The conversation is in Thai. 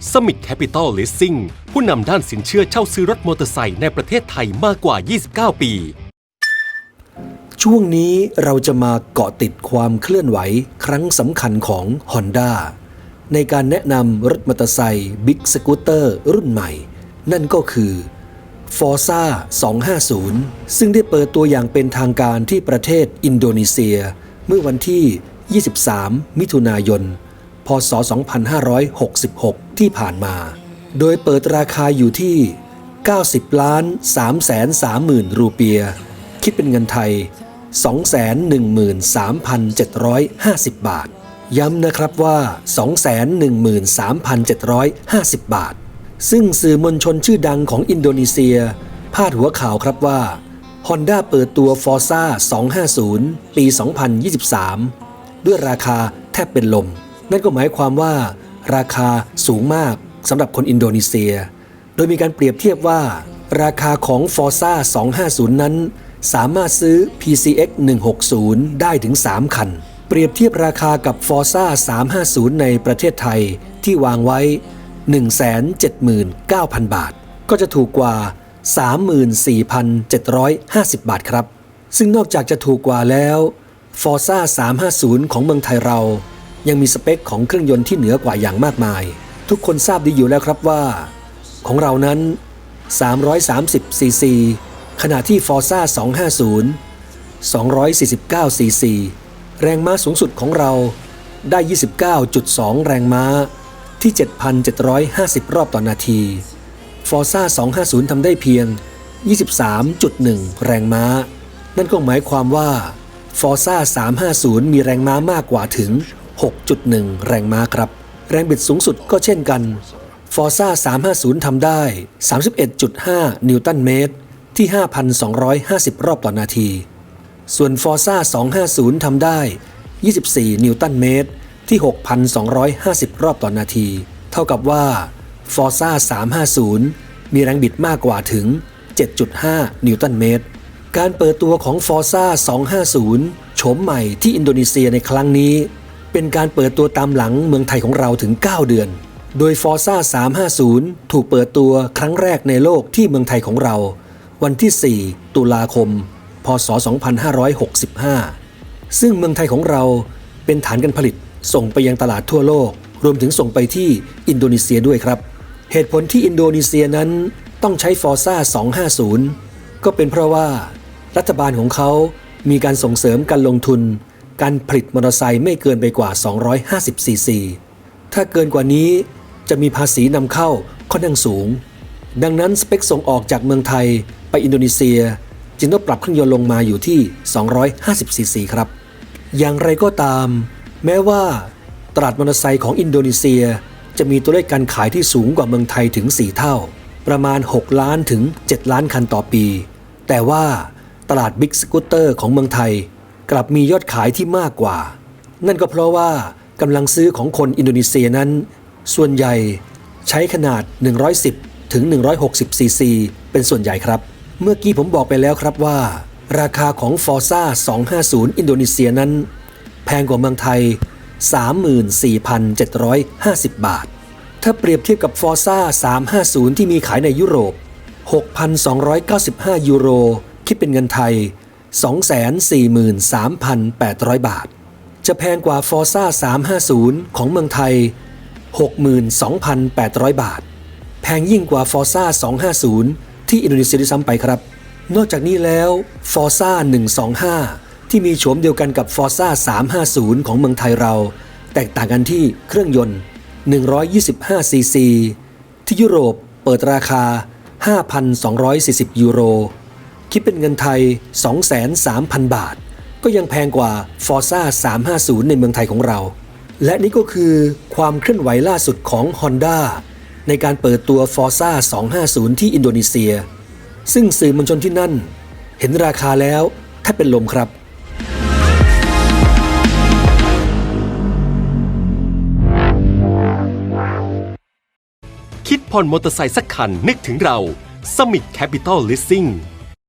Summit Capital Leasing ผู้นำด้านสินเชื่อเช่าซื้อรถมอเตอร์ไซค์ในประเทศไทยมากกว่า 29 ปี ช่วงนี้เราจะมาเกาะติดความเคลื่อนไหวครั้งสำคัญของ Honda ในการแนะนำรถมอเตอร์ไซค์บิ๊กสกูตเตอร์รุ่นใหม่ นั่นก็คือ Forza 250 ซึ่งได้เปิดตัวอย่างเป็นทางการที่ประเทศอินโดนีเซีย เมื่อวันที่ 23 มิถุนายน พศ 2566 ที่ผ่านมา โดยเปิดราคาอยู่ที่ 90 ล้าน3แสน30,000รูเปีย คิดเป็นเงินไทย 213,750 บาท ย้ำนะครับว่า 213,750 บาท ซึ่งสื่อมวลชนชื่อดังของอินโดนีเซีย พาดหัวข่าวครับว่า Honda เปิดตัว Forza 250 ปี 2023 ด้วยราคาแทบเป็นลม นั่นก็หมายความว่า ราคาสูงมากสำหรับคนอินโดนีเซีย โดยมีการเปรียบเทียบว่า ราคาของ Forza 250 นั้น สามารถซื้อ PCX 160 ได้ถึง 3 คัน เปรียบเทียบราคากับ Forza 350 ในประเทศไทยที่วางไว้ 179,000 บาท ก็จะถูกกว่า 34,750 บาทครับ ซึ่งนอกจากจะถูกกว่าแล้ว Forza 350 ของเมืองไทยเรา ยังมีสเปคของเครื่องยนต์ที่เหนือกว่าอย่างมากมาย ทุกคนทราบดีอยู่แล้วครับว่า ของเรานั้น 330 ซีซี ขณะที่ Forza 250 249 ซีซี แรงม้าสูงสุดของเราได้ 29.2 แรงม้าที่ 7,750 รอบต่อนาที Forza 250 ทำได้เพียง 23.1 แรงม้า นั่นก็หมายความว่า Forza 350 มีแรงม้ามากกว่าถึง 6.1 แรงม้าครับ แรงบิดสูงสุดก็เช่นกัน Forza 350 ทำได้ 31.5 นิวตันเมตร ที่ 5,250 รอบต่อนาที ส่วน Forza 250 ทำได้ 24 นิวตันเมตร ที่ 6,250 รอบต่อนาที เท่ากับว่า Forza 350 มีแรงบิดมากกว่าถึง 7.5 นิวตันเมตร การเปิดตัวของ Forza 250 โฉมใหม่ที่อินโดนีเซียในครั้งนี้ เป็นการเปิดตัวตามหลังเมืองไทยของเราถึง 9 เดือน โดย Forza 350 ถูกเปิดตัวครั้งแรกในโลกที่เมืองไทยของเรา วันที่ 4 ตุลาคม พศ 2565 ซึ่งเมืองไทยของเราเป็นฐานการผลิตส่งไปยังตลาดทั่วโลก รวมถึงส่งไปที่อินโดนีเซียด้วยครับ เหตุผลที่อินโดนีเซียนั้นต้องใช้ Forza 250 ก็เป็นเพราะว่า รัฐบาลของเขามีการส่งเสริมการลงทุน การผลิตมอเตอร์ไซค์ไม่เกินไปกว่า 250ซีซี ถ้าเกินกว่านี้จะมีภาษีนำเข้าค่อนข้างสูง ดังนั้นสเปคส่งออกจากเมืองไทยไปอินโดนีเซีย จึงต้องปรับเครื่องยนต์ลงมาอยู่ที่ 250ซีซีครับ อย่างไรก็ตาม แม้ว่าตลาดมอเตอร์ไซค์ของอินโดนีเซีย จะมีตัวเลขการขายที่สูงกว่าเมืองไทยถึง 4 เท่า ประมาณ 6 ล้านถึง 7 ล้านคันต่อปี แต่ว่าตลาดบิ๊กสกูตเตอร์ของเมืองไทย กลับมียอดขายที่มากกว่า นั่นก็เพราะว่ากำลังซื้อของคนอินโดนีเซียนั้น ส่วนใหญ่ใช้ขนาด 110 ถึง 160ซีซีเป็นส่วนใหญ่ครับ เมื่อกี้ผมบอกไปแล้วครับว่า ราคาของ Forza 250 อินโดนีเซียนั้น แพงกว่าเมืองไทย 34,750 บาท ถ้าเปรียบเทียบกับ Forza 350 ที่มีขายในยุโรป 6,295 ยูโร คิดเป็นเงินไทย 243,800 บาท จะแพงกว่า Forza 350 ของเมืองไทย 62,800 บาท แพงยิ่งกว่า Forza 250 ที่อินโดนีเซียด้วยซ้ำไปครับ นอกจากนี้แล้ว Forza 125 ที่มีโฉมเดียวกันกับ Forza 350 ของเมืองไทยเรา แตกต่างกันที่เครื่องยนต์ 125ซีซีที่ยุโรปเปิดราคา 5,240 ยูโร คิดเป็นเงินไทย 23,000 บาท ก็ยังแพงกว่า Forza 350 ในเมืองไทยของเรา และนี่ก็คือความเคลื่อนไหวล่าสุดของ Honda ในการเปิดตัว Forza 250 ที่อินโดนีเซีย ซึ่งสื่อมวลชนที่นั่น เห็นราคาแล้วแทบเป็นลมครับคิดผ่อนมอเตอร์ไซค์สักคันนึกถึงเรา Summit Capital Leasing